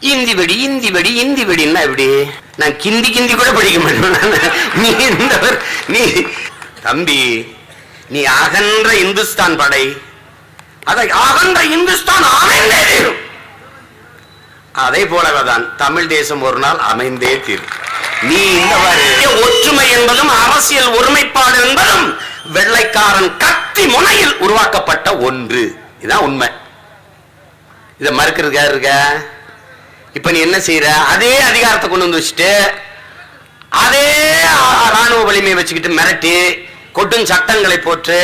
இந்தி வெடி இந்தி வெடி இந்தி வெடின்னா எப்படி? நான் கிந்தி கிந்தி கூட படிக்க மாட்டேன். நீ இந்த நீ தம்பி நீ அகன்ற இந்துஸ்தான் படை. அதை அகன்ற இந்துஸ்தான் அமைந்தே தீரும். அதே போலவேதான் தமிழ் தேசம் ஒரு நாள் அமைந்தே தீரும். நீ இந்த ஒற்றுமை என்பதும் அரசியல் ஒருமைப்பாடு என்பதும் வெள்ளைக்காரன் கத்தி முனையில் உருவாக்கப்பட்ட ஒன்று. இதுதான் உண்மை. இதை மறுக்கிறதுக்கா இருக்க? இப்ப நீ என்ன செய்யற அதே அதிகாரத்தை கொண்டு வந்து வச்சுட்டு அதே ராணுவ வலிமையை வச்சுக்கிட்டு மிரட்டி கொட்டும் சட்டங்களை போட்டு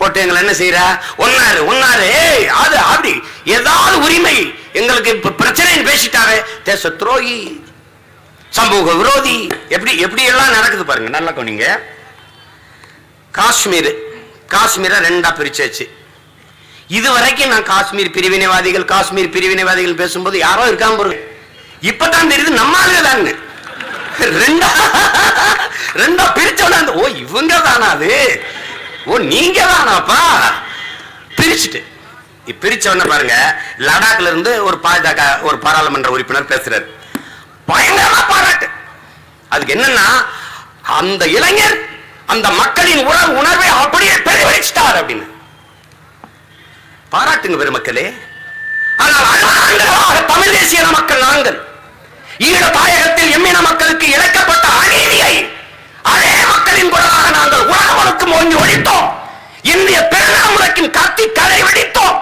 போட்டு எங்களை என்ன செய்யற ஒன்னாரு ஒன்னாரு ஏய் அது அப்படி ஏதாவது உரிமை எங்களுக்கு இப்ப பிரச்சனைன்னு பேசிட்டாரு தேச துரோகி சமூக விரோதி. எப்படி எப்படி எல்லாம் நடக்குது பாருங்க நல்லா கவனிங்க. காஷ்மீர் காஷ்மீரை ரெண்டா பிரிச்சாச்சு. இது வரைக்கும் நான் காஷ்மீர் பிரிவினைவாதிகள் காஷ்மீர் பிரிவினைவாதிகள் பேசும்போது யாரோ இருக்காம பாருங்க. இப்பதான் தெரியுது நம்ம ஆளுங்க ரெண்டா ரெண்டா பிரிச்சோட ஓ இவங்க தானா அது? ஓ நீங்க தானாப்பா பிரிச்சுட்டு. பிரிச்ச உடனே பாருங்க லடாக்ல இருந்து ஒரு பாஜக ஒரு பாராளுமன்ற உறுப்பினர் பேசுறாரு. பயங்கரமா பாராட்டு. அதுக்கு என்னன்னா அந்த இளைஞர் அந்த மக்களின் உணர்வு உணர்வை அப்படியே பிரதிபலிச்சிட்டார் அப்படின்னு. பாராட்டுங்க பெருமக்களே. ஆனால் தமிழ் தேசிய மக்கள் நாங்கள். ஈழ தாயகத்தில் எம்மின மக்களுக்கு இழைக்கப்பட்ட அநீதியை அதே மக்களின் குரலாக நாங்கள் உலகமனுக்கும் ஓங்கி ஒழித்தோம். இந்திய பெருநாமுறைக்கும் கத்தி கதை வெடித்தோம்.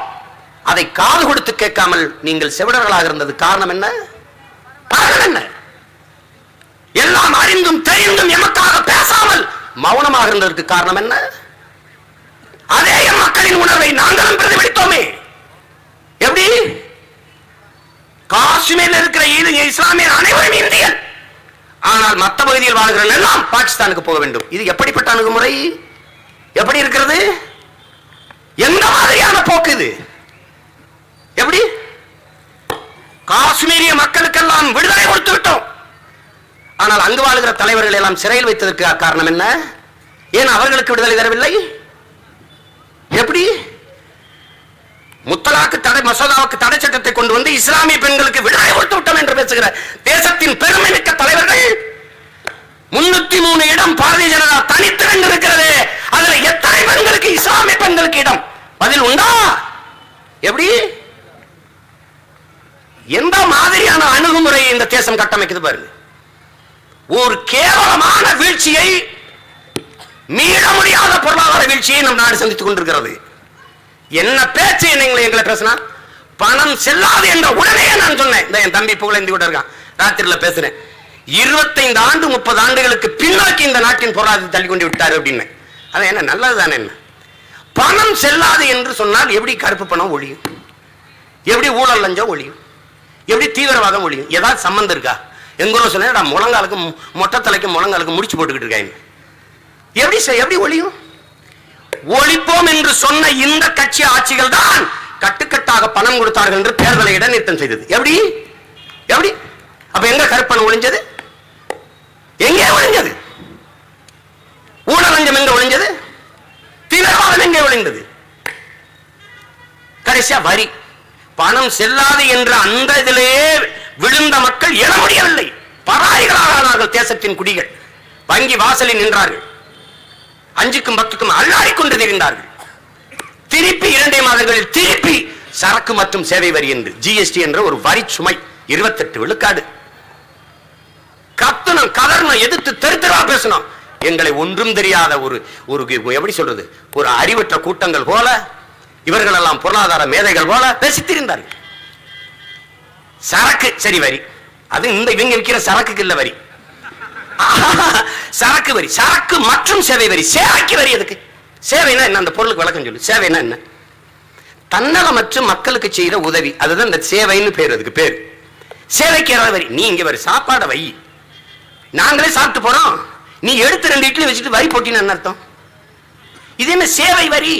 அதை காது கொடுத்து கேட்காமல் நீங்கள் செவிடர்களாக இருந்தது காரணம் என்ன? காரணம் என்ன? எல்லாம் அறிந்தும் தெரிந்தும் எமக்காக பேசாமல் மௌனமாக இருந்ததற்கு காரணம் என்ன? அதே மக்களின் உணர்வை நாங்களும் பிரதிபலித்தோமே. எப்படி? காஷ்மீரில் இருக்கிற ஈது இஸ்லாமியர் அனைவரும் இந்தியன். ஆனால் மற்ற பகுதியில் வாழ்கிறவர்கள் எல்லாம் பாகிஸ்தானுக்கு போக வேண்டும். இது எப்படிப்பட்ட அணுகுமுறை? எப்படி இருக்கிறது? எந்த மாதிரியான போக்கு இது? எப்படி? காஷ்மீரிய மக்களுக்கெல்லாம் விடுதலை கொடுத்து விட்டோம். ஆனால் அங்கு வாழ்கிற தலைவர்கள் எல்லாம் சிறையில் வைத்ததற்கு காரணம் என்ன? ஏன் அவர்களுக்கு விடுதலை தரவில்லை? எப்படி? முத்தலாக்கு தடை மசோதாவுக்கு தடை சட்டத்தை கொண்டு வந்து இஸ்லாமிய பெண்களுக்கு விடுதலை கொடுத்து விட்டோம் என்று பேசுகிற தேசத்தின் பெருமை மிக்க தலைவர்கள் முன்னூத்தி மூணு இடம் பாரதிய ஜனதா தனித்திறன் இருக்கிறது. அதுல எத்தனை பெண்களுக்கு இஸ்லாமிய பெண்களுக்கு இடம்? பதில் உண்டா? எப்படி? எந்த மாதிரியான அணுகுமுறை இந்த தேசம் கட்டமைக்குது பாருங்க. ஒரு கேவலமான வீழ்ச்சியை மீள முடியாத பொருளாதார வீழ்ச்சியை நம் நாடு சந்தித்துக் கொண்டிருக்கிறது. என்ன பேச்சு என்னங்களை எங்களை பேசினா? பணம் செல்லாது என்ற உடனே நான் சொன்னேன். இந்த என் தம்பி புகழேந்தி கூட இருக்கான். ராத்திரில பேசுறேன். இருபத்தைந்து ஆண்டு முப்பது ஆண்டுகளுக்கு பின்னோக்கி இந்த நாட்டின் பொருளாதாரத்தை தள்ளி கொண்டு விட்டார் அப்படின்னு. அது என்ன நல்லதுதானே என்ன? பணம் செல்லாது என்று சொன்னால் எப்படி கருப்பு பணம் ஒழியும் எப்படி ஊழல் லஞ்சம் ஒழியும் எப்படி தீவிரவாதம் ஒழியும் ஏதாவது சம்மந்தம் இருக்கா? எங்க சொன்னா முழங்காலுக்கு மொட்டை தலைக்கு முழங்காலுக்கு முடிச்சு போட்டுக்கிட்டு இருக்காங்க எப்படி எப்படி ஒழியும் ஒழிப்போம் என்று சொன்ன இந்த கட்சி ஆட்சிகள் தான் கட்டுக்கட்டாக பணம் கொடுத்தார்கள் என்று தேர்தலை இடைநிறுத்தம் செய்தது. எப்படி? எப்படி? அப்ப எங்க கருப்பணம் ஒழிஞ்சது? எங்கே ஒழிஞ்சது? ஊழலஞ்சம் எங்க ஒழிஞ்சது? தீவிரவாதம் எங்கே ஒழிந்தது? கடைசியா வரி. பணம் செல்லாது என்ற அந்த இதிலேயே விழுந்த மக்கள் எழ முடியவில்லை. பராய்களாக தேசத்தின் குடிகள். வங்கி வாசலில் நின்றார்கள். அஞ்சுக்கும் பத்துக்கும் அல்லாடி கொண்டு திரிந்தார்கள் திருப்பி இரண்டே மாதங்களில் திருப்பி சரக்கு மற்றும் சேவை வரி என்று ஜிஎஸ்டி என்ற ஒரு வரி சுமை இருபத்தெட்டு விழுக்காடு. கத்தனம் கதறணும் எதிர்த்து தெரு தெருவா பேசணும். எங்களை ஒன்றும் தெரியாத ஒரு ஒரு எப்படி சொல்றது ஒரு அறிவற்ற கூட்டங்கள் போல இவர்கள் எல்லாம் பொருளாதார மேதைகள் போல பேசித்திருந்தார்கள். சரக்கு சரி வரி. அது இந்த இவங்க விற்கிற சரக்குக்கு இல்ல வரி. சரக்கு வரி சரக்கு மற்றும் சேவை வரி. சேவைக்கு வரி எதுக்கு? சேவைனா என்ன? அந்த பொருளுக்கு விளக்கம் சொல்லு. சேவைனா என்ன? தன்னலமற்ற மக்களுக்கு செய்யற உதவி. அதுதான் இந்த சேவைன்னு பேர் அதுக்கு பேர். சேவைக்கு ஏதாவது வரி. நீ இங்க வரி சாப்பாடை வை. நாங்களே சாப்பிட்டு போறோம். நீ எடுத்து ரெண்டு இட்லி வச்சுட்டு வரி போட்டின்னு என்ன அர்த்தம்? இது என்ன சேவை வரி?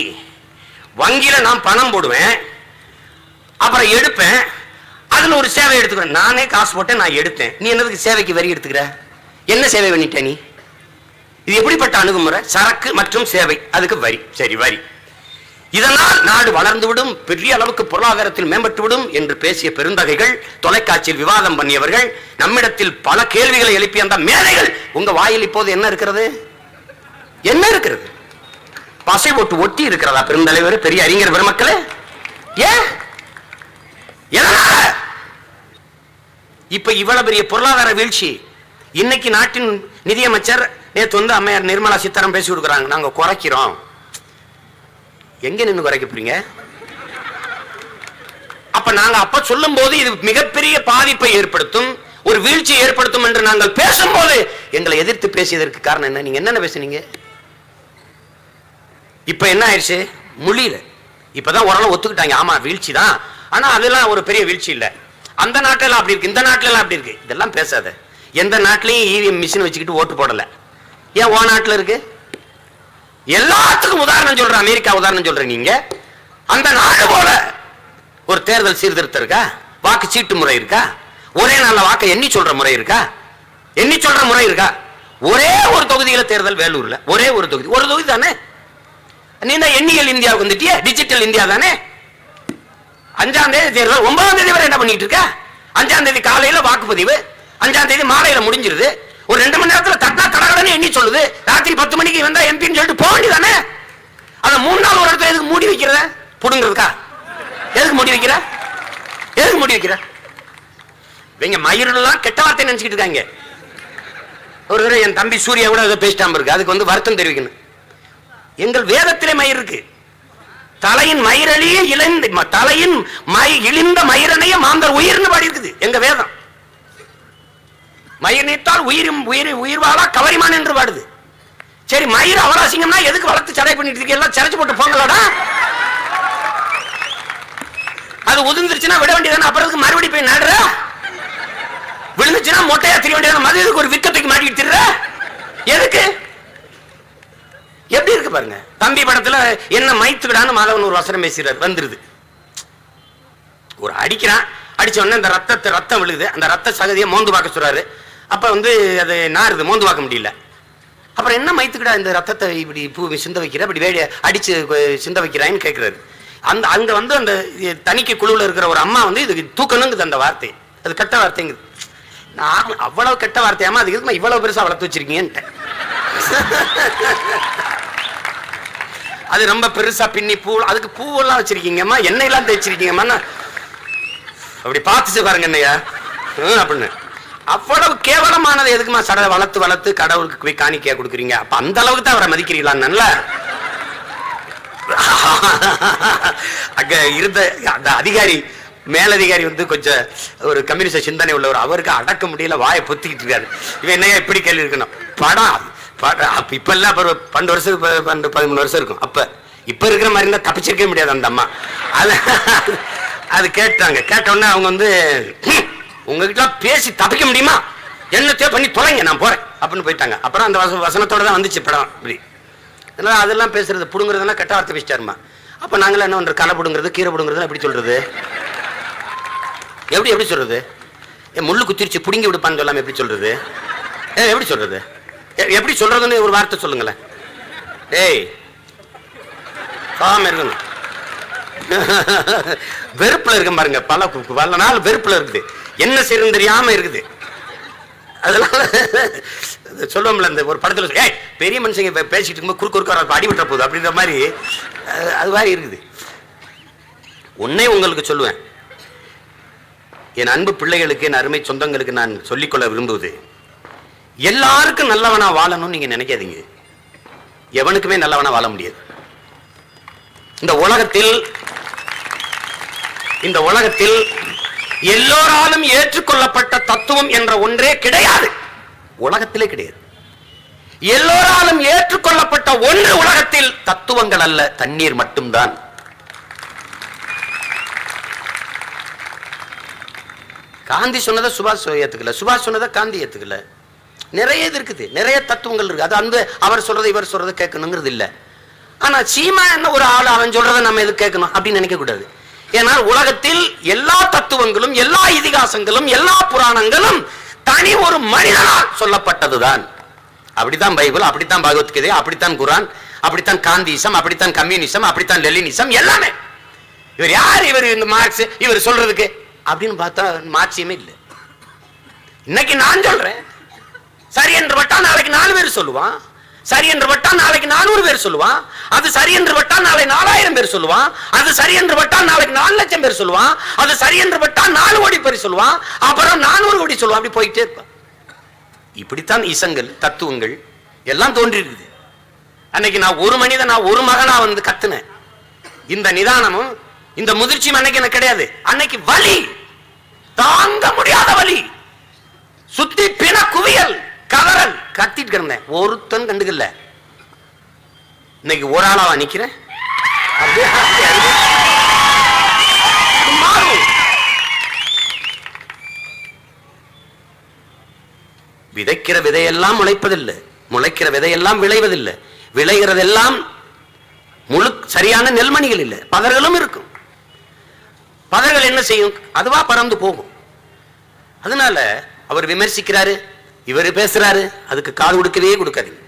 வங்கியில நான் பணம் போடுவேன் அப்புறம் எடுப்பேன். அதுல ஒரு சேவை எடுத்துக்கிறேன். நானே காசு போட்டேன் நான் எடுத்தேன். நீ என்னதுக்கு சேவைக்கு வரி எடுத்துக்கிற? என்ன சேவை பண்ணிட்ட நீ? இது எப்படிப்பட்ட அணுகுமுறை? சரக்கு மற்றும் சேவை. அதுக்கு வரி. சரி வரி. இதனால் நாடு வளர்ந்துவிடும் பெரிய அளவுக்கு பொருளாதாரத்தில் மேம்பட்டுவிடும் என்று பேசிய பெருந்தகைகள் தொலைக்காட்சியில் விவாதம் பண்ணியவர்கள் நம்மிடத்தில் பல கேள்விகளை எழுப்பிய அந்த மேதைகள் உங்க வாயில் இப்போது என்ன இருக்கிறது? என்ன இருக்கிறது? பசை போட்டு ஒட்டி இருக்கிறதா பெருந்தலைவர் பெரிய அறிஞர் பெருமக்களே? ஏன் இப்ப இவ்வளவு பெரிய பொருளாதார வீழ்ச்சி இன்னைக்கு நாட்டின் நிதியமைச்சர் நேற்று வந்து அம்மையார் நிர்மலா சீதாராமன் பேசி கொடுக்குறாங்க. நாங்கள் குறைக்கிறோம். எங்க நின்று குறைக்க போறீங்க அப்ப நாங்க அப்ப சொல்லும் போது இது மிகப்பெரிய பாதிப்பை ஏற்படுத்தும் ஒரு வீழ்ச்சி ஏற்படுத்தும் என்று நாங்கள் பேசும்போது எங்களை எதிர்த்து பேசியதற்கு காரணம் என்ன? நீங்க என்னென்ன பேசுனீங்க? இப்ப என்ன ஆயிடுச்சு? முடியல இப்பதான் ஓரளவு ஒத்துக்கிட்டாங்க. ஆமா வீழ்ச்சி தான் ஆனா அதெல்லாம் ஒரு பெரிய வீழ்ச்சி இல்லை. அந்த நாட்டுல அப்படி இருக்கு இந்த நாட்டுல அப்படி இருக்கு. இதெல்லாம் பேசாத. எந்த நாட்டிலையும் இவிஎம் மிஷின் வச்சுக்கிட்டு ஓட்டு போடல. ஏன் ஓ நாட்டில் இருக்கு? எல்லாத்துக்கும் உதாரணம் சொல்ற அமெரிக்கா உதாரணம் சொல்ற நீங்க. அந்த நாடு போல ஒரு தேர்தல் சீர்திருத்தம் இருக்கா? வாக்கு சீட்டு முறை இருக்கா? ஒரே நாளில் வாக்கை எண்ணி சொல்ற முறை இருக்கா? எண்ணி சொல்ற முறை இருக்கா? ஒரே ஒரு தொகுதியில தேர்தல் வேலூர்ல ஒரே ஒரு தொகுதி. ஒரு தொகுதி தானே? நீ தான் எண்ணியல் இந்தியாவுக்கு வந்துட்டிய? டிஜிட்டல் இந்தியா தானே? அஞ்சாம் தேதி தேர்தல் ஒன்பதாம் தேதி வரை என்ன பண்ணிட்டு இருக்க? அஞ்சாம் தேதி காலையில வாக்குப்பதிவு. அஞ்சாம் தேதி மாலையில முடிஞ்சிருது. ஒரு ரெண்டு மணி நேரத்துல தட்டா கடகடன்னு எண்ணி சொல்லுது. ராத்திரி பத்து மணிக்கு வந்தா எம்பின்னு சொல்லிட்டு போக வேண்டியதானே? அதை மூணு நாள் ஒரு இடத்துல எதுக்கு மூடி வைக்கிறத புடுங்கிறதுக்கா? எதுக்கு மூடி வைக்கிற? எதுக்கு மூடி வைக்கிற? இவங்க மயிரெல்லாம் கெட்ட வார்த்தை நினைச்சுக்கிட்டு இருக்காங்க. ஒரு தடவை என் தம்பி சூர்யா கூட ஏதோ பேசிட்டாம இருக்கு. அதுக்கு வந்து வருத்தம் தெரிவிக்கணும். எங்கள் வேதத்திலே மயிர் இருக்கு. தலையின் மயிரழிய இழந்து ம- தலையின் மை இழிந்த மயிரனைய மாந்தர் உயிர்னு பாடி இருக்குது எங்க வேதம். மயிர் நீத்தால் உயிரும் உயிர் உயிர் வாழா கவரிமான் என்று பாடுது சரி மயிர் அவராசிங்கம்னா எதுக்கு வளர்த்து சடை பண்ணிட்டு இருக்கீங்க? எல்லாம் சிறைச்சு போட்டு போங்களாடா அது உதிர்ந்துருச்சுன்னா விட வேண்டியதானே அப்புறம் மறுபடியும் போய் நடுற? விழுந்துச்சுன்னா மொட்டையா தெரிய வேண்டியதான மதுக்கு ஒரு விக்கத்துக்கு மாட்டிட்டு திரிற? எதுக்கு? எப்படி இருக்கு பாருங்க. தம்பி படத்துல என்ன மைத்துக்கிடான்னு மாதவன் ஒரு வசனம் பேசுறார். வந்துருது. ஒரு அடிக்கிறான். அடிச்ச உடனே அந்த ரத்தத்தை ரத்தம் விழுகுது. அந்த ரத்த சகதியை மோந்து பார்க்க சொல்றாரு. அப்போ வந்து அது நாருது மோந்து பார்க்க முடியல. அப்புறம் என்ன மைத்துக்கிடா இந்த ரத்தத்தை இப்படி பூ சிந்த வைக்கிற? இப்படி வேடி அடிச்சு சிந்த வைக்கிறான்னு கேட்குறாரு அந்த அங்கே வந்து அந்த தணிக்கை குழுவில் இருக்கிற ஒரு அம்மா வந்து இதுக்கு தூக்கணுங்குது அந்த வார்த்தை. அது கெட்ட வார்த்தைங்குது. நான் அவ்வளோ கெட்ட வார்த்தையாமா அதுக்கு எதுக்கும்மா இவ்வளோ பெருசாக வளர்த்து வச்சிருக்கீங்கன்ட்டேன். அது ரொம்ப பெருசாக பின்னி பூ அதுக்கு பூவெல்லாம் வச்சிருக்கீங்கம்மா எண்ணெயெல்லாம் தேய்ச்சிருக்கீங்கம்மா அப்படி பார்த்துச்சு பாருங்க என்னையா. அப்படின்னு. அவ்வளவு கேவலமானது எதுக்குமா சடலை வளர்த்து வளர்த்து கடவுளுக்கு போய் காணிக்கையா கொடுக்குறீங்க? அப்ப அந்த அளவுக்கு தான் அவரை மதிக்கிறீங்களான்னு அங்க இருந்த அந்த அதிகாரி மேலதிகாரி வந்து கொஞ்சம் ஒரு கம்யூனிஸ்ட் சிந்தனை உள்ளவர். அவருக்கு அடக்க முடியல வாயை பொத்திக்கிட்டு இருக்காரு. இவன் என்னையா இப்படி கேள்வி இருக்கணும்? படம் படம் இப்ப எல்லாம் பன்னெண்டு வருஷம் பன்னெண்டு பதிமூணு வருஷம் இருக்கும். அப்ப இப்ப இருக்கிற மாதிரி இருந்தா தப்பிச்சிருக்கவே முடியாது அந்த அம்மா. அது அது கேட்டாங்க. கேட்ட உடனே அவங்க வந்து உங்ககிட்ட பேசி தப்பிக்க முடியுமா? என்னத்தையோ பண்ணி தொலைங்க நான் போறேன். அப்படின்னு போயிட்டாங்க. அப்புறம் அந்த வச வசனத்தோட தான் வந்துச்சு படம் இப்படி. அதனால அதெல்லாம் பேசுறது புடுங்குறதுனா கெட்ட வார்த்தை பேசிட்டாருமா. அப்ப நாங்களாம் என்ன பண்றது? களை பிடுங்குறது கீரை பிடுங்குறது எப்படி சொல்றது? எப்படி எப்படி சொல்றது? ஏ முள்ளு குத்திருச்சு பிடுங்கி விடுப்பான்னு சொல்லாம எப்படி சொல்றது? ஏ எப்படி சொல்றது? எ- எப்படி சொல்றதுன்னு ஒரு வார்த்தை சொல்லுங்களேன். ஏய் காம இருக்கணும். வெறுப்புல இருக்கும் பாருங்க. பல பல நாள் வெறுப்புல இருக்குது. என்ன செய்யறது தெரியாம இருக்குது. அதனால சொல்லுவோம்ல இந்த ஒரு படத்துல ஏய் பெரிய மனுஷங்க பேசிட்டு இருக்கும்போது குறுக்கு குறுக்கார அடி விட்டுற போகுது அப்படின்ற மாதிரி அது மாதிரி இருக்குது. உன்னை உங்களுக்கு சொல்லுவேன். என் அன்பு பிள்ளைகளுக்கு என் அருமை சொந்தங்களுக்கு நான் சொல்லிக்கொள்ள விரும்புவது எல்லாருக்கும் நல்லவனா வாழணும்னு நீங்க நினைக்காதீங்க. எவனுக்குமே நல்லவனா வாழ முடியாது. இந்த உலகத்தில் இந்த உலகத்தில் எல்லோராலும் ஏற்றுக்கொள்ளப்பட்ட தத்துவம் என்ற ஒன்றே கிடையாது. உலகத்திலே கிடையாது. எல்லோராலும் ஏற்றுக்கொள்ளப்பட்ட ஒன்று உலகத்தில் தத்துவங்கள் அல்ல தண்ணீர் மட்டும்தான். காந்தி சொன்னதை சுபாஷ் ஏத்துக்கல சுபாஷ் சொன்னதை காந்தி ஏத்துக்கல. நிறைய இது இருக்குது நிறைய தத்துவங்கள் இருக்கு அது அந்த அவர் சொல்றத இவர் சொல்றதை கேட்கணுங்கிறது இல்ல. ஆனா சீமா என்ன ஒரு ஆள் அவன் சொல்றதை நம்ம எது கேட்கணும் அப்படின்னு நினைக்க கூடாது ஏன்னா உலகத்தில் எல்லா தத்துவங்களும் எல்லா இதிகாசங்களும் எல்லா புராணங்களும் தனி ஒரு மனிதனால் சொல்லப்பட்டதுதான். அப்படித்தான் பைபிள் அப்படித்தான் பகவத்கீதை அப்படித்தான் குரான் அப்படித்தான் காந்திசம் அப்படித்தான் கம்யூனிசம் அப்படித்தான் லெலினிசம் எல்லாமே. இவர் யார்? இவர் இந்த மார்க்ஸ் இவர் சொல்றதுக்கு. அப்படின்னு பார்த்தா மார்க்சியமே இல்லை. இன்னைக்கு நான் சொல்றேன். சரி என்று பட்டா நாளைக்கு நாலு பேர் சொல்லுவான். சரி என்று பட்டா நாளைக்கு நானூறு பேர் சொல்லுவான். அது சரி என்று பட்டா நாளை நாலாயிரம் பேர் சொல்லுவான். அது சரி என்று பட்டா நாளைக்கு நாலு லட்சம் பேர் சொல்லுவான். அது சரி என்று பட்டா நாலு கோடி பேர் சொல்லுவான். அப்புறம் நானூறு கோடி சொல்லுவான். அப்படி போயிட்டே இருப்பான். இப்படித்தான் இசங்கள் தத்துவங்கள் எல்லாம் தோன்றிருக்குது அன்னைக்கு நான் ஒரு மனிதன் நான் ஒரு மகனா வந்து கத்துனேன். இந்த நிதானமும் இந்த முதிர்ச்சியும் அன்னைக்கு எனக்கு கிடையாது. அன்னைக்கு வலி தாங்க முடியாத வலி. சுத்தி பிண குவியல். கதறல் கத்திட்டு கிடந்தேன். ஒருத்தன் கண்டுக்கல. இன்னைக்கு ஒரு ஆளாவா நிக்கிறேன்? அப்படியே விதைக்கிற விதையெல்லாம் முளைப்பதில்லை. முளைக்கிற விதையெல்லாம் விளைவதில்லை. விளைகிறதெல்லாம் முழு சரியான நெல்மணிகள் இல்லை. பதர்களும் இருக்கும். பதர்கள் என்ன செய்யும்? அதுவா பறந்து போகும். அதனால அவர் விமர்சிக்கிறாரு இவர் பேசுறாரு அதுக்கு காது கொடுக்கவே கொடுக்காதீங்க.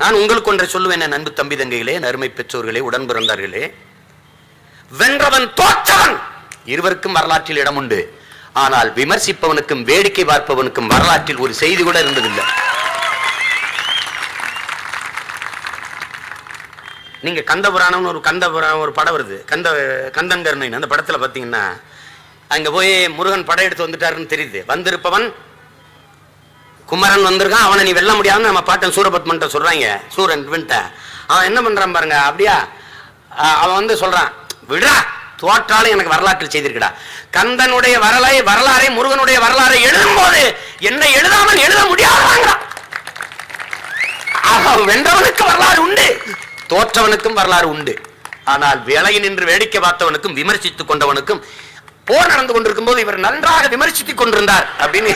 நான் உங்களுக்கு ஒன்றை சொல்லுவேன் நண்பு தம்பி தங்கைகளே நறுமை பெற்றோர்களே உடன் பிறந்தார்களே. வென்றவன் தோற்றவன்! இருவருக்கும் வரலாற்றில் இடம் உண்டு. ஆனால் விமர்சிப்பவனுக்கும் வேடிக்கை பார்ப்பவனுக்கும் வரலாற்றில் ஒரு செய்தி கூட இருந்ததில்லை. நீங்க கந்த புராணம்னு ஒரு கந்த புராணம் ஒரு படம் வருது. கந்த கந்தன் கருணைன்னு அந்த படத்துல பாத்தீங்கன்னா அங்க போய் முருகன் படம் எடுத்து வந்துட்டாருன்னு தெரியுது. வந்திருப்பவன் குமரன் வந்திருக்கான் அவனை நீ வெல்ல முடியாதுன்னு நம்ம பாட்டன் சூரபத்மன்ட்ட சொல்றாங்க. சூரன் அவன் என்ன பண்றான் பாருங்க அப்படியா? அவன் வந்து சொல்றான் விடா தோற்றாலும் எனக்கு வரலாற்றில் செய்திருக்கடா. கந்தனுடைய வரலாறு வரலாறை முருகனுடைய வரலாறை எழுதும் போது என்ன எழுதாமல் எழுத முடியாதாங்கிறான் அவன் வென்றவனுக்கு வரலாறு உண்டு தோற்றவனுக்கும் வரலாறு உண்டு. ஆனால் விலகி நின்று வேடிக்கை பார்த்தவனுக்கும் விமர்சித்துக் கொண்டவனுக்கும் போர் நடந்து கொண்டிருக்கும் போது இவர் நன்றாக விமர்சித்துக் கொண்டிருந்தார் அப்படின்னு.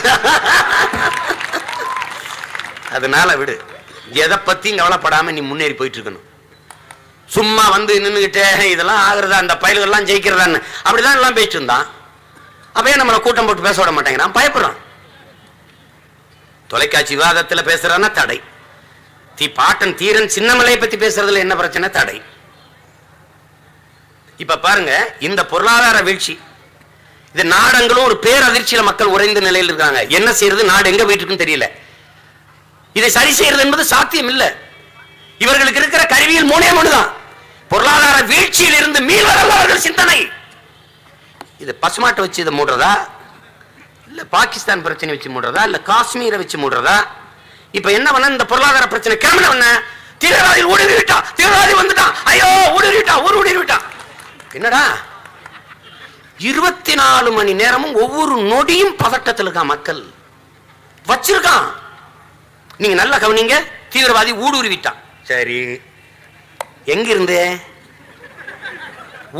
அதனால விடு. எதை பத்தியும் கவலைப்படாம நீ முன்னேறி போயிட்டு இருக்கணும் சும்மா வந்து நின்னுகிட்டே இதெல்லாம் ஆகுறதா அந்த பயல்கள்லாம் ஜெயிக்கிறதான்னு. அப்படிதான் எல்லாம் பேசிட்டு இருந்தான். அப்பயே நம்மளை கூட்டம் போட்டு பேச விட மாட்டேங்கிறான்? பயப்படுறான். தொலைக்காட்சி விவாதத்துல பேசுறான்னா தடை. தீ பாட்டன் தீரன் சின்னமலையை பத்தி பேசுறதுல என்ன பிரச்சனை? தடை. இப்ப பாருங்க இந்த பொருளாதார வீழ்ச்சி. இது நாடங்களும் ஒரு பேரதிர்ச்சியில மக்கள் உறைந்த நிலையில் இருக்காங்க. என்ன செய்யறது? நாடு எங்க போயிட்டு இருக்குன்னு தெரியல. இதை சரி செய்யறது என்பது சாத்தியம் இல்லை. இவர்களுக்கு இருக்கிற கருவியில் மூணே மூணுதான் பொருளாதார வீழ்ச்சியில் இருந்து மீள்வதல்ல அவர்கள் சிந்தனை. இது பசுமாட்டை வச்சு இதை மூடுறதா? இல்ல பாகிஸ்தான் பிரச்சனை வச்சு மூடுறதா? இல்ல காஷ்மீரை வச்சு மூடுறதா? இப்ப என்ன பண்ண? இந்த பொருளாதார பிரச்சனை கிளம்பின பண்ண தீவிரவாதி ஊடுருவி விட்டான் தீவிரவாதி வந்துட்டான். ஐயோ ஊடுருவி ஊர் ஊடுருவி என்னடா? இருபத்தி நாலு மணி நேரமும் ஒவ்வொரு நொடியும் பதட்டத்தில் இருக்கான் மக்கள். வச்சிருக்கான். நீங்க நல்லா கவனிங்க. தீவிரவாதி ஊடுருவிட்டான் சரி. எங்க இருந்து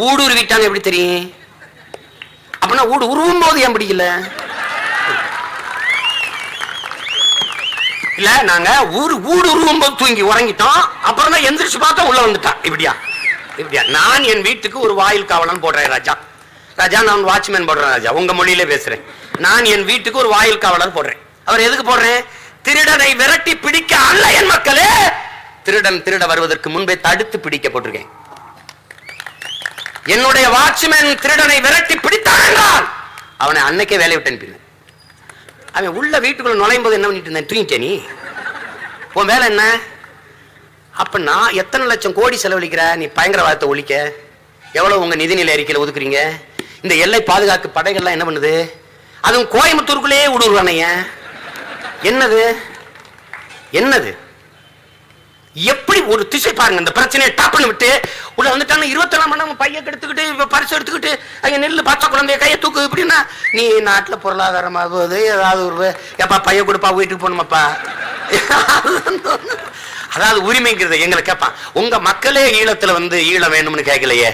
ஊடுருவிட்டாங்க எப்படி தெரியும்? அப்படின்னா ஊடு உருவும் போது ஏன் பிடிக்கல? இல்ல நாங்க ஊரு ஊடு உருவும் போது தூங்கி உறங்கிட்டோம். அப்புறம் தான் எந்திரிச்சு பார்த்தா உள்ள வந்துட்டான் இப்படியா? இப்படியா? நான் என் வீட்டுக்கு ஒரு வாயில் காவலன் போடுறேன் ராஜா. ராஜா நான் வாட்ச்மேன் போடுறேன் ராஜா. உங்க மொழியில பேசுறேன். நான் என் வீட்டுக்கு ஒரு வாயில் காவலர் போடுறேன். அவர் எதுக்கு போடுறேன்? திருடனை விரட்டி பிடிக்க அல்ல என் மக்களே. திருடன் திருட வருவதற்கு முன்பே தடுத்து பிடிக்க போட்டிருக்கேன். என்னுடைய வாட்ச்மேன் திருடனை விரட்டி பிடித்தான் என்றால் அவனை அன்னைக்கே வேலையை விட்டு அனுப்பினேன் அவன் உள்ள வீட்டுக்குள்ள நுழையும் போது என்ன பண்ணிட்டு இருந்தேன்? தூங்கிட்டே நீ. உன் வேலை என்ன? அப்ப நான் எத்தனை லட்சம் கோடி செலவழிக்கிற? நீ பயங்கரவாதத்தை ஒழிக்க. எவ்வளவு உங்க நிதிநிலை அறிக்கையில் ஒதுக்குறீங்க? இந்த எல்லை பாதுகாப்பு படைகள்லாம் என்ன பண்ணுது? அதுவும் கோயம்புத்தூருக்குள்ளேயே விடுவானைய என்னது? என்னது? எப்படி ஒரு திசை பாருங்க இந்த பிரச்சனையை டாப்னு விட்டு உள்ள வந்துட்டாங்க இருபத்தெல்லாம் மணி நேரம் பையன் எடுத்துக்கிட்டு பரிசு எடுத்துக்கிட்டு அங்கே நெல் பார்த்தா குழந்தைய கையை தூக்கு இப்படின்னா நீ நாட்டுல பொருளாதாரமாகுது ஏதாவது ஒரு எப்பா பையன் கொடுப்பா வீட்டுக்கு போகணுமாப்பா? அதாவது உரிமைங்கிறத எங்களை கேட்பான் உங்க மக்களே ஈழத்தில் வந்து ஈழம் வேணும்னு கேட்கலையே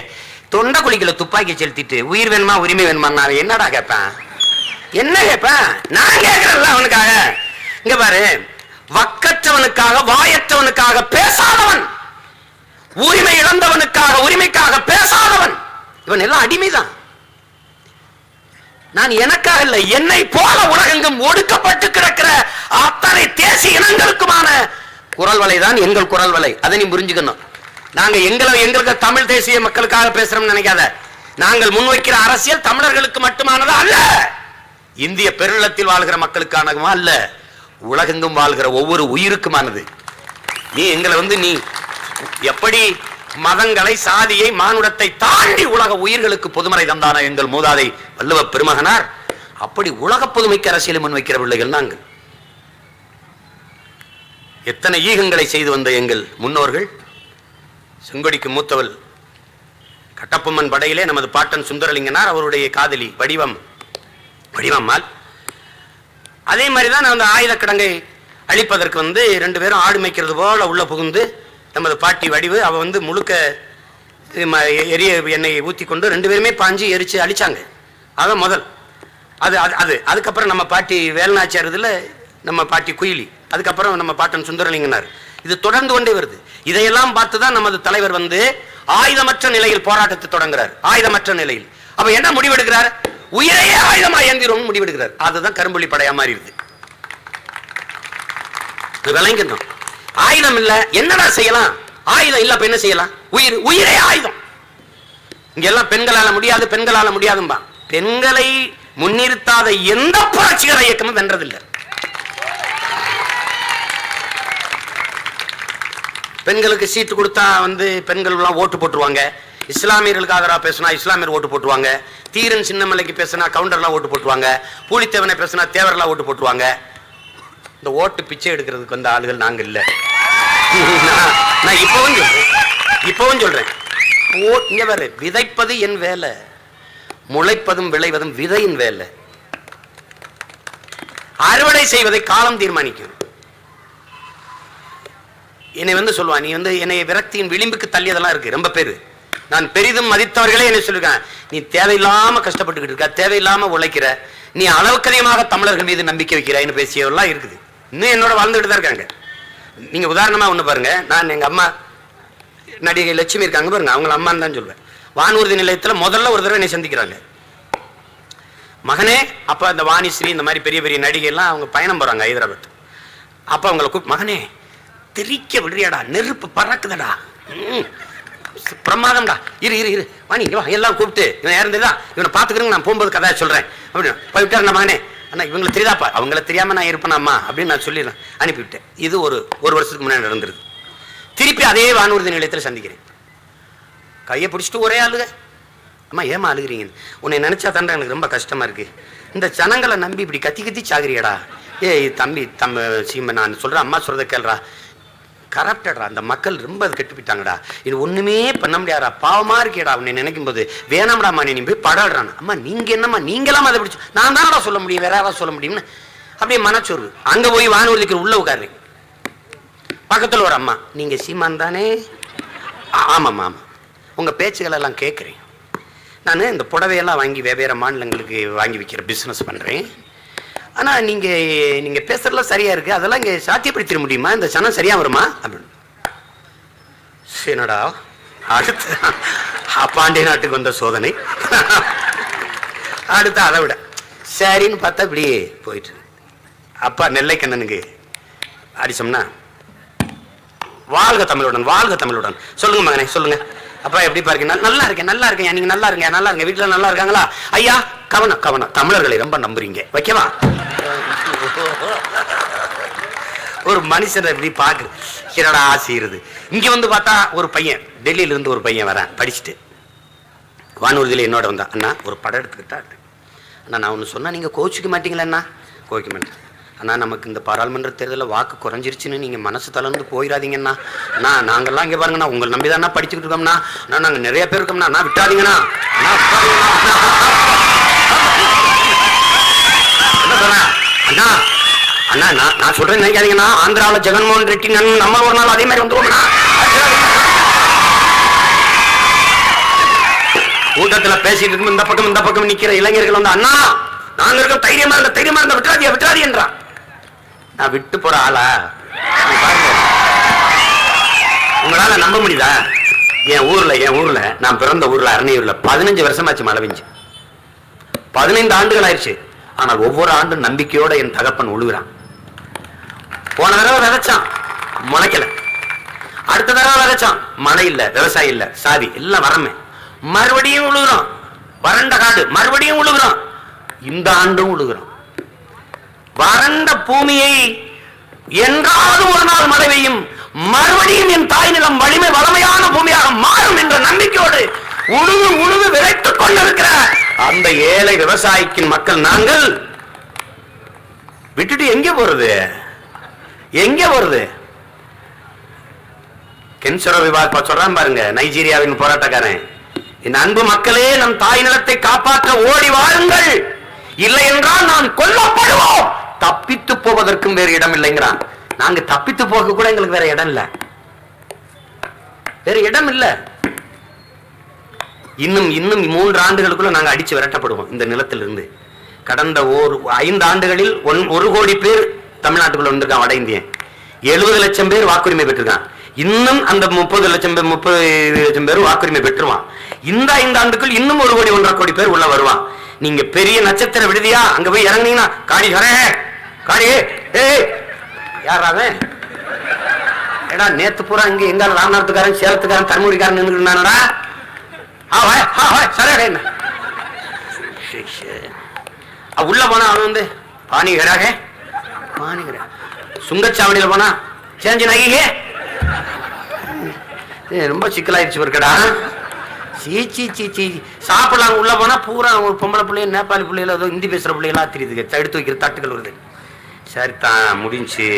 தொண்டை குழிக்கல துப்பாக்கி செலுத்திட்டு உயிர் வேணுமா உரிமை வேணுமா நான் என்னடா கேட்பேன்? என்ன கேட்பேன்? நான் கேட்கறேன்ல அவனுக்காக இங்க பாரு. வக்கற்றவனுக்காக வாயற்றவனுக்காக பேசாதவன். உரிமை இழந்தவனுக்காக உரிமைக்காக பேசாதவன். இவன் எல்லாம் அடிமைதான். நான் எனக்காக இல்லை என்னை போல உலகெங்கும் ஒடுக்கப்பட்டு கிடக்கிற அத்தனை தேசிய இனங்களுக்குமான குரல் வலை தான் எங்கள் குரல் வலை. அதை நீ புரிஞ்சுக்கணும். நாங்க எங்களை எங்களுக்கு தமிழ் தேசிய மக்களுக்காக பேசுறோம்னு நினைக்காத. நாங்கள் முன்வைக்கிற அரசியல் தமிழர்களுக்கு மட்டுமானதா அல்ல. இந்திய பெருநிலத்தில் வாழ்கிற மக்களுக்கானதுமா அல்ல. உலகெங்கும் வாழ்கிற ஒவ்வொரு உயிருக்குமானது. நீ எங்களை வந்து நீ எப்படி மதங்களை சாதியை மானுடத்தை தாண்டி உலக உயிர்களுக்கு பொதுமறை தந்தான எங்கள் மூதாதை வல்லுவ பெருமகனார் அப்படி உலக பொதுமைக்கு அரசியலை முன்வைக்கிற பிள்ளைகள் நாங்கள். எத்தனை ஈகங்களை செய்து வந்த எங்கள் முன்னோர்கள்? செங்கொடிக்கு மூத்தவள் கட்டப்பொம்மன் படையிலே நமது பாட்டன் சுந்தரலிங்கனார் அவருடைய காதலி வடிவம் வடிவம்மாள் அதே மாதிரி தான் அந்த ஆயுத கிடங்கை அழிப்பதற்கு வந்து ரெண்டு பேரும் ஆடு மேய்க்கிறது போல உள்ளே புகுந்து நமது பாட்டி வடிவு அவள் வந்து முழுக்க எரிய எண்ணெயை ஊற்றி கொண்டு ரெண்டு பேருமே பாஞ்சு எரித்து அழிச்சாங்க. அதான் முதல். அது அது அது. அதுக்கப்புறம் நம்ம பாட்டி வேலுநாச்சியார் இதில் நம்ம பாட்டி குயிலி. அதுக்கப்புறம் நம்ம பாட்டன் சுந்தரலிங்கனார். இது தொடர்ந்து கொண்டே வருது. இதையெல்லாம் பார்த்து தான் நமது தலைவர் வந்து ஆயுதமற்ற நிலையில் போராட்டத்தை தொடங்குறார். ஆயுதமற்ற நிலையில். அப்ப என்ன முடிவெடுக்கிறார்? உயிரையே ஆயுதமா ஏந்திரும் முடிவெடுக்கிறார். அதுதான் கரும்புலி படையா மாறி இருக்கு விளங்கணும் ஆயுதம் இல்ல என்னடா செய்யலாம்? ஆயுதம் இல்ல என்ன செய்யலாம்? உயிர் உயிரே ஆயுதம். இங்க எல்லாம் பெண்களால முடியாது பெண்களால முடியாதும்பா. பெண்களை முன்னிறுத்தாத எந்த புரட்சிகர இயக்கமும் வென்றதில்லை. பெண்களுக்கு சீட்டு கொடுத்தா வந்து பெண்கள் எல்லாம் ஓட்டு போட்டுருவாங்க. இஸ்லாமியர்களுக்கு ஆதரவா பேசினா இஸ்லாமியர் ஓட்டு போட்டுவாங்க. தீரன் சின்னமலைக்கு பேசினா கவுண்டர்லாம் ஓட்டு போட்டுவாங்க. பூலித்தேவனை பேசினா தேவரெல்லாம் ஓட்டு போட்டுவாங்க. இந்த ஓட்டு பிச்சை எடுக்கிறதுக்கு வந்த ஆளுகள் நாங்க இல்ல. நான் இப்பவும் சொல்றேன். இப்பவும் சொல்றேன். ஓ இங்க விதைப்பது என் வேலை. முளைப்பதும் விளைவதும் விதையின் வேலை. அறுவடை செய்வதை காலம் தீர்மானிக்கும். என்னை வந்து சொல்லுவான் நீ வந்து என்னை விரக்தியின் விளிம்புக்கு தள்ளியதெல்லாம் இருக்கு ரொம்ப பேரு. நான் பெரிதும் மதித்தவர்களே என்ன சொல்லிருக்கேன் நீ தேவையில்லாம கஷ்டப்பட்டுக்கிட்டு இருக்க தேவையில்லாம உழைக்கிற நீ அளவுக்கு அதிகமாக தமிழர்கள் மீது நம்பிக்கை வைக்கிறாய்னு பேசியவெல்லாம் இருக்குது. இன்னும் என்னோட வாழ்ந்துகிட்டு தான் இருக்காங்க. நீங்க உதாரணமா ஒண்ணு பாருங்க. நான் எங்க அம்மா நடிகை லட்சுமி இருக்காங்க பாருங்க. அவங்க அம்மான்னு தான் சொல்வேன். வானூர்தி நிலையத்துல முதல்ல ஒரு தடவை என்னை சந்திக்கிறாங்க. மகனே அப்ப அந்த வாணிஸ்ரீ இந்த மாதிரி பெரிய பெரிய நடிகை எல்லாம் அவங்க பயணம் போறாங்க ஹைதராபாத். அப்ப அவங்கள கூப்பிட்டு மகனே தெரிக்க விடுறியாடா? நெருப்பு பறக்குதடா. பிரமாதம்டா. இரு இரு இரு. வாணி வா. எல்லாம் கூப்பிட்டு இவன் இறந்துதான் இவனை பாத்துக்கிறேங்க நான் போகும்போது கதை சொல்றேன். அப்படின்னு போய்விட்டாரு மகனே அண்ணா இவங்களுக்கு தெரியாதாப்பா? அவங்கள தெரியாம நான் இருப்பேனாம்மா அப்படின்னு நான் சொல்லிடுறேன். அனுப்பிவிட்டேன். இது ஒரு ஒரு வருஷத்துக்கு முன்னாடி நடந்துருது. திருப்பி அதே வானூர்தி நிலையத்தில் சந்திக்கிறேன். கையை பிடிச்சிட்டு ஒரே ஆளுக அம்மா ஏமா அழுகிறீங்க? உன்னை நினைச்சா தாண்டா எனக்கு ரொம்ப கஷ்டமா இருக்கு. இந்த ஜனங்களை நம்பி இப்படி கத்தி கத்தி சாகிறியடா. ஏய் தம்பி தம்ப சீம நான் சொல்றேன் அம்மா சொல்கிறத கேள்றா கரப்டடா அந்த மக்கள் ரொம்ப அது கெட்டு போயிட்டாங்கடா இது ஒண்ணுமே பண்ண முடியாதா பாவமா இருக்கேடா உன்னை நினைக்கும் போது வேணாம்டா அம்மா நீ போய் படாடுறான் அம்மா நீங்க என்னம்மா? நீங்களாம் அதை பிடிச்சு நான் தானடா சொல்ல முடியும். வேற யாராவது சொல்ல முடியும்னு. அப்படியே மனச்சோர்வு. அங்க போய் வானூர்திக்கு உள்ள உட்காரு. பக்கத்தில் ஒரு அம்மா. நீங்க சீமான் தானே? ஆமாம் ஆமாம்மா ஆமாம். உங்க பேச்சுகள் எல்லாம் கேட்குறேன். நான் இந்த புடவையெல்லாம் வாங்கி வெவ்வேறு மாநிலங்களுக்கு வாங்கி விற்கிற பிஸ்னஸ் பண்ணுறேன் ஆனால் நீங்கள் நீங்கள் பேசுறதுலாம் சரியாக இருக்குது அதெல்லாம் இங்கே சாத்தியப்படுத்திட முடியுமா? இந்த சனம் சரியாக வருமா? அப்படின்னு. சரிடா அடுத்து பாண்டிய நாட்டுக்கு வந்த சோதனை. அடுத்து அதை விட. சரின்னு பார்த்தா இப்படி போயிட்டு அப்பா அப்பா நெல்லைக்கண்ணனுக்கு அடிச்சோம்னா? வாழ்க தமிழுடன் வாழ்க தமிழுடன். சொல்லுங்க மகனே சொல்லுங்க. அப்பா எப்படி பாருங்க நல்லா இருக்கேன் நல்லா இருக்கேன். நீங்க நல்லா இருக்கேன் நல்லா இருக்கேன் வீட்டில் நல்லா இருக்காங்களா? ஐயா கவனம் கவனம் தமிழர்களை ரொம்ப நம்புறீங்க. ஓகேவா? ஒரு மனுஷனை இப்படி பாக்கு. என்னடா ஆசையிருது இங்கே வந்து பார்த்தா ஒரு பையன். டெல்லியிலேருந்து ஒரு பையன் வரேன். படிச்சுட்டு. வானூர்தியில் என்னோட வந்தான். அண்ணா ஒரு படம் எடுத்துக்கிட்டா அண்ணா நான் ஒன்று சொன்னால் நீங்கள் கோச்சிக்க மாட்டீங்களா அண்ணா? கோச்சிக்க மாட்டேன். அண்ணா நமக்கு இந்த பாராளுமன்ற தேர்தலில் வாக்கு குறைஞ்சிருச்சுன்னு நீங்கள் மனசு தளர்ந்து போயிடாதீங்கண்ணா அண்ணா. நாங்கள்லாம் இங்கே பாருங்கண்ணா. உங்களை நம்பி தானே படிச்சுக்கிட்டு இருக்கோம்ண்ணா அண்ணா. நாங்கள் நிறைய பேர் இருக்கோம்ண்ணா அண்ணா விட்டாதீங்கண்ணா. சொல்றேன் அண்ணா அண்ணா நான் நான் சொல்றேன் நினைக்காதீங்கண்ணா. ஆந்திராவில் ஜெகன்மோகன் ரெட்டி நான் நம்ம ஒரு நாள் அதே மாதிரி வந்துருவோம்ண்ணா. கூட்டத்தில் பேசிட்டு இருக்கும் இந்த பக்கம் இந்த பக்கம் நிக்கிற இளைஞர்கள் வந்து அண்ணா நாங்க இருக்க தைரியமா இருந்த தைரியமா இருந்த விட்டுறாதியா விட்டுறாதியன்றா நான் விட்டு போற ஆளா? உங்களால நம்ப முடியுதா? என் ஊர்ல என் ஊர்ல நான் பிறந்த ஊர்ல அரணையூர்ல பதினஞ்சு வருஷமாச்சு மழை பெஞ்சு. பதினைந்து ஆண்டுகள் ஆயிடுச்சு. ஆனால் ஒவ்வொரு ஆண்டும் நம்பிக்கையோட என் தகப்பன் உழுகுறான். போன தடவை விதைச்சான் முளைக்கல. அடுத்த தடவை விதைச்சான் மழை இல்ல விவசாயம் இல்ல சாதி எல்லாம் வரமே. மறுபடியும் உழுகுறோம் வறண்ட காடு மறுபடியும் உழுகுறோம் இந்த ஆண்டும் உழுகுறோம் வறண்ட பூமியை என்றாவது ஒரு நாள் மழை பெய்யும். மறுபடியும் என் தாய் நிலம் வலிமை வளமையான பூமியாக மாறும் என்ற நம்பிக்கையோடு உழுது உழுது விதைத்துக் கொண்டிருக்கிற அந்த ஏழை விவசாயிக்கின் மக்கள் நாங்கள் விட்டுட்டு எங்க போறது? எங்க வருது கென்சரோ விவாத் சொல்றான் பாருங்க நைஜீரியாவின் போராட்டக்காரன். என் அன்பு மக்களே நம் தாய் நிலத்தை காப்பாற்ற ஓடி வாருங்கள். இல்லை என்றால் நான் கொல்லப்படுவோம். தப்பித்து போவதற்கும் வேறு இடம் இல்லைங்கிறான். நாங்க தப்பித்து போக கூட எங்களுக்கு வேற இடம் இல்ல. வேற இடம் இல்ல. இன்னும் இன்னும் மூன்று ஆண்டுகளுக்குள்ள நாங்க அடிச்சு விரட்டப்படுவோம் இந்த நிலத்திலிருந்து. கடந்த ஒரு ஐந்து ஆண்டுகளில் ஒன்- ஒரு கோடி பேர் தமிழ்நாட்டுக்குள்ள வந்திருக்கான் வட இந்தியன் எழுபது லட்சம் பேர் வாக்குரிமை பெற்றிருக்கான் இன்னும் அந்த முப்பது லட்சம் பேர் முப்பது லட்சம் பேர் வாக்குரிமை பெற்றுவான் இந்த ஐந்து ஆண்டுக்குள் இன்னும் ஒரு கோடி ஒன்றரை கோடி பேர் உள்ள வருவான். நீங்க பெரிய நட்சத்திர விடுதியா? அங்க போய் இறங்குனீங்கன்னா காடி ஹரே காடி ஏ யார் ஏடா நேத்து பூரா இங்க எங்க ராமநாதத்துக்காரன் சேலத்துக்காரன் தர்மபுரிக்காரன் நின்றுட்டானடா ஆ வா சரியா என்ன சரி, உள்ள போனா அவன் வந்து பாணிகராக பாணிகரா சுங்கச்சாவடியில் போனா சேஞ்சு ஏய், ரொம்ப சிக்கலாயிடுச்சு இருக்கடா சீ சீ சீ சீ. சாப்பிடலாம் உள்ள போனா பூரா ஒரு பொம்பளை பிள்ளைய நேபாளி பிள்ளைகள ஏதோ ஹிந்தி பேசுற பிள்ளைகளா தெரியுதுங்க எடுத்து வைக்கிற தட்டுகள் வருது. சரி தான் முடிஞ்சு.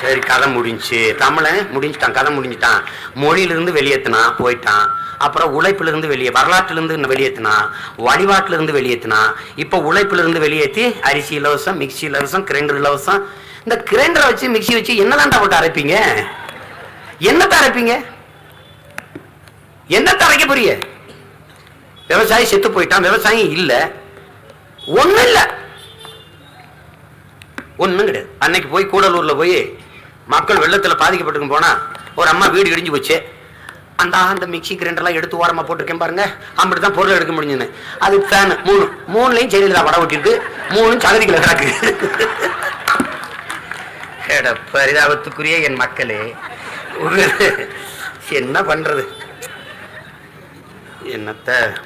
சரி கதை முடிஞ்சு. தமிழன் முடிஞ்சுட்டான் கதை முடிஞ்சுட்டான். மொழியிலிருந்து வெளியேற்றினான் போயிட்டான். அப்புறம் உழைப்பிலிருந்து வெளியே வரலாற்றிலிருந்து வெளியேற்றினா வழிபாட்டிலிருந்து வெளியேற்றினா இப்போ உழைப்பிலிருந்து வெளியேற்றி அரிசி இலவசம் மிக்சி இலவசம் கிரைண்டர் இலவசம் இந்த கிரைண்டரை வச்சு மிக்சி வச்சு என்னதான்டா போட்டு அரைப்பீங்க? என்னத்தை அரைப்பீங்க? என்னத்தை அரைக்க போறீங்க? விவசாயி செத்து போயிட்டான் விவசாயம் இல்லை. ஒண்ணும் இல்லை. ஒன்றும் கிடையாது. அன்னைக்கு போய் கூடலூர்ல போய் மக்கள் வெள்ளத்தில் பாதிக்கப்பட்டுக்கு போனால் ஒரு அம்மா வீடு இடிஞ்சு போச்சு. அந்த அந்த மிக்சி கிரைண்டர்லாம் எடுத்து ஓரமா போட்டிருக்கேன் பாருங்க. அப்படி தான் பொருள் எடுக்க முடிஞ்சுன்னு. அது ஃபேன் மூணு. மூணுலையும் ஜெயலலிதா படம் ஓட்டிட்டு மூணும் சகதிக்குள்ள கிடக்கு. பரிதாபத்துக்குரிய என் மக்களே ஒரு- என்ன பண்றது? என்னத்த?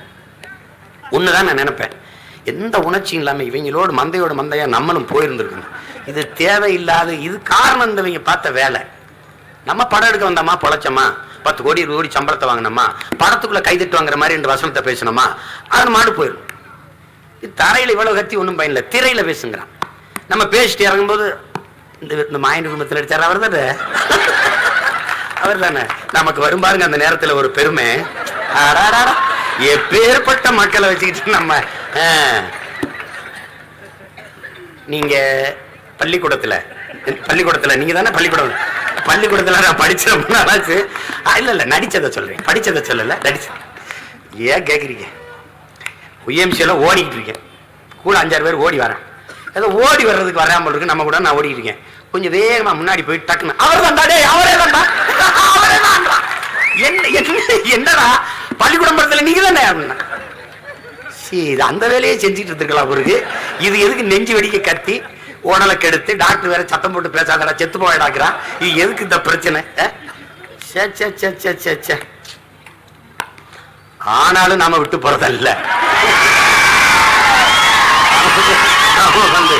ஒண்ணுதான் நான் நினைப்பேன். எந்த உணர்ச்சியும் இல்லாம இவங்களோட மந்தையோட மந்தையா நம்மளும் போயிருந்திருக்கணும். இது தேவையில்லாத இது காரணம் இந்த இவங்க பார்த்த வேலை. நம்ம படம் எடுக்க வந்தோமா? பொழைச்சோமா? பத்து கோடி இருபது கோடி சம்பளத்தை வாங்கினோமா? படத்துக்குள்ள கைதட்டு வாங்குற மாதிரி ரெண்டு வசனத்தை பேசணுமா அது மாடு போயிடும். தரையில இவ்வளவு கத்தி ஒண்ணும் பயனில்லை திரையில பேசுங்கிறான். நம்ம பேசிட்டு இறங்கும்போது இந்த இந்த மாயன் குடும்பத்தில் அடிச்சார் அவர் தானே. அவர் தானே. நமக்கு வரும் பாருங்க அந்த நேரத்துல ஒரு பெருமை. எப்பேற்பட்ட மக்களை வச்சுக்கிட்டு நம்ம. நீங்க பள்ளிக்கூடத்துல பள்ளிக்கூடத்துல நீங்க தானே பள்ளிக்கூடம்? பள்ளிக்கூடத்தில் நான் படிச்ச இல்லை இல்லை நடித்ததை சொல்கிறேன் படித்ததை நடிச்சதை சொல்றேன். படிச்சதை ஏன் கேட்குறீங்க உஎம்சியில ஓடிக்கிட்டு இருக்கேன். கூட அஞ்சாறு பேர் ஓடி வரேன். ஏதோ ஓடி வர்றதுக்கு வராமல் இருக்கு. நம்ம கூட நான் ஓடிக்கிட்டு இருக்கேன். கொஞ்சம் வேகமாக முன்னாடி போய் டக்குன்னு. அவர் தான்டா அவரே தான்டா. அவரே தான்டா. என்ன என்ன என்னடா? பள்ளிக்கூடம் படத்தில் நீங்கள் தானே அப்படின்னா சரி இது அந்த வேலையே செஞ்சுட்டு இருக்கலாம் அவருக்கு இது எதுக்கு நெஞ்சு வெடிக்க கத்தி? உடலை கெடுத்து டாக்டர் வேற சத்தம் போட்டு பேசாதடா செத்து போயிடாக்குறான் இது எதுக்கு இந்த பிரச்சனை? சே சே சே சே சே சே ஆனாலும் நாம விட்டு போறதல்ல. வந்து